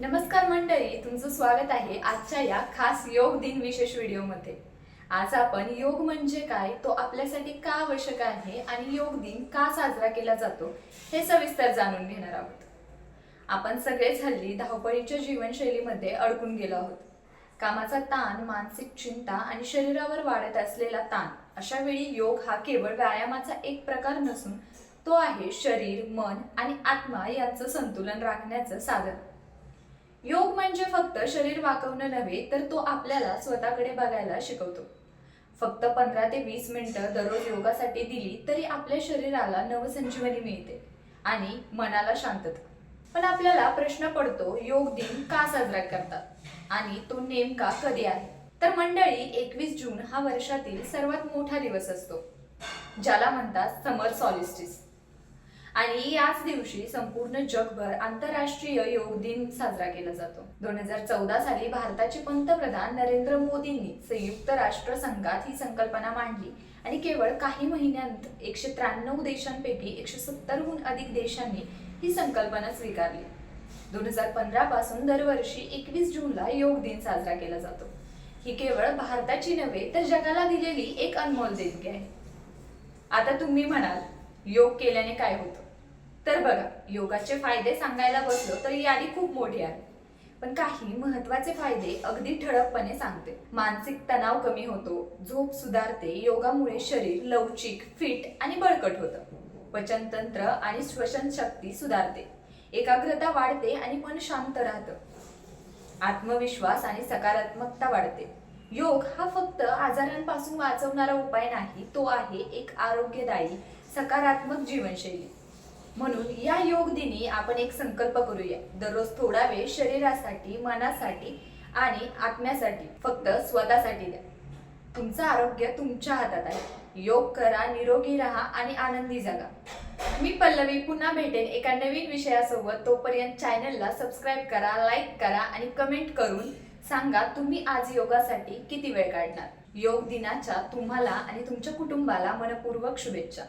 नमस्कार मंडळी तुमचं स्वागत आहे आजच्या या खास योग दिन विशेष व्हिडिओमध्ये. आज आपण योग म्हणजे काय तो आपल्यासाठी का आवश्यक आहे आणि योग दिन का साजरा केला जातो हे सविस्तर जाणून घेणार आहोत. आपण सगळेच हल्ली धावपळीच्या जीवनशैलीमध्ये अडकून गेलो आहोत. कामाचा ताण मानसिक चिंता आणि शरीरावर वाढत असलेला ताण अशा वेळी योग हा केवळ व्यायामाचा एक प्रकार नसून तो आहे शरीर मन आणि आत्मा यांचं संतुलन राखण्याचं साधन. योग म्हणजे फक्त शरीर वाकवणं नव्हे तर तो आपल्याला स्वतःकडे बघायला शिकवतो. फक्त पंधरा ते वीस मिनिटं दररोज योगासाठी दिली तरी आपल्या शरीराला नवसंजीवनी मिळते आणि मनाला शांतता. पण आपल्याला प्रश्न पडतो योग दिन का साजरा करतात? आणि तो नेमका कधी आहे? तर मंडळी एकवीस जून हा वर्षातील सर्वात मोठा दिवस असतो ज्याला म्हणतात समर सॉलिस्टिस. आणि याच दिवशी संपूर्ण जगभर आंतरराष्ट्रीय योग दिन साजरा केला जातो. दोन हजार चौदा साली भारताचे पंतप्रधान नरेंद्र मोदींनी संयुक्त राष्ट्र संघात ही संकल्पना मांडली. आणि केवळ काही महिन्यांत एकशे त्र्याण्णव देशांपैकी एकशे सत्तरहून अधिक देशांनी ही संकल्पना स्वीकारली. दोन हजार पंधरा पासून दरवर्षी एकवीस जूनला योग दिन साजरा केला जातो. ही केवळ भारताची नव्हे तर जगाला दिलेली एक अनमोल देणगी आहे. आता तुम्ही म्हणाल योग केल्याने काय होतं? तर बघा योगाचे फायदे सांगायला बसलो तर यादी खूप मोठी आहे. पण काही महत्त्वाचे फायदे अगदी ठळकपणे सांगते. मानसिक तणाव कमी होतो झोप सुधारते योगामुळे शरीर लवचिक फिट आणि बळकट होतं. पचनतंत्र आणि श्वसन शक्ती सुधारते. एकाग्रता वाढते आणि मन शांत राहतं. आत्मविश्वास आणि सकारात्मकता वाढते. योग हा फक्त आजारांपासून वाचवणारा उपाय नाही तो आहे एक आरोग्यदायी सकारात्मक जीवनशैली. म्हणून या योग दिनी आपण एक संकल्प करूया. दररोज थोडा वेळ शरीरासाठी मनासाठी आणि आत्म्यासाठी फक्त स्वतःसाठी द्या. तुमचं आरोग्य तुमच्या हातात आहे. योग करा निरोगी राहा आणि आनंदी जगा. मी पल्लवी पुन्हा भेटेन एका नवीन विषयासोबत. तोपर्यंत चॅनलला सबस्क्राईब करा लाईक करा आणि कमेंट करून सांगा तुम्ही आज योगासाठी किती वेळ काढणार. योग दिनाच्या तुम्हाला आणि तुमच्या कुटुंबाला मनपूर्वक शुभेच्छा.